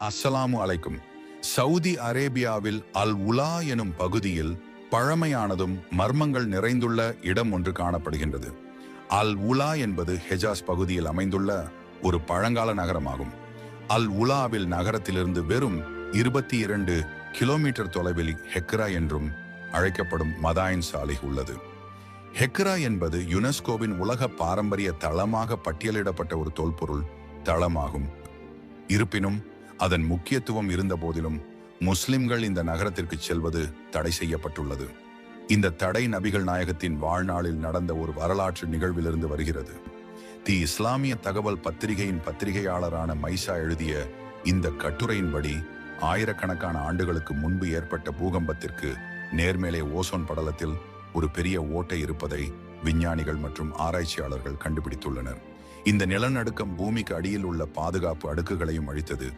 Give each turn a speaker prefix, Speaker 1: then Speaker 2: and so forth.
Speaker 1: அஸ்ஸலாமு அலைக்கும். சவுதி அரேபியாவில் அல் உலா எனும் பகுதியில் பழமையானதும் மர்மங்கள் நிறைந்துள்ள இடம் ஒன்று காணப்படுகின்றது. அல் உலா என்பது ஹெஜாஸ் பகுதியில் அமைந்துள்ள ஒரு பழங்கால நகரமாகும். அல் உலாவில் நகரத்திலிருந்து வெறும் இருபத்தி இரண்டு கிலோமீட்டர் தொலைவில் ஹெக்ரா என்றும் அழைக்கப்படும் மதாயின் சாலை உள்ளது. ஹெக்ரா என்பது யுனெஸ்கோவின் உலக பாரம்பரிய தளமாக பட்டியலிடப்பட்ட ஒரு தொல்பொருள் தளமாகும். இருப்பினும் அதன் முக்கியத்துவம் இருந்த போதிலும் முஸ்லிம்கள் இந்த நகரத்திற்கு செல்வது தடை செய்யப்பட்டுள்ளது. இந்த தடை நபிகள் நாயகத்தின் வாழ்நாளில் நடந்த ஒரு வரலாற்று நிகழ்விலிருந்து வருகிறது. தி இஸ்லாமிய தகவல் பத்திரிகையின் பத்திரிகையாளரான மைசா எழுதிய இந்த கட்டுரையின்படி ஆயிரக்கணக்கான ஆண்டுகளுக்கு முன்பு ஏற்பட்ட பூகம்பத்திற்கு நேர்மேலே ஓசோன் படலத்தில் ஒரு பெரிய ஓட்டை இருப்பதை விஞ்ஞானிகள் மற்றும் ஆராய்ச்சியாளர்கள் கண்டுபிடித்துள்ளனர். இந்த நிலநடுக்கம் பூமிக்கு அடியில் உள்ள பாதுகாப்பு அடுக்குகளையும் அழித்தது.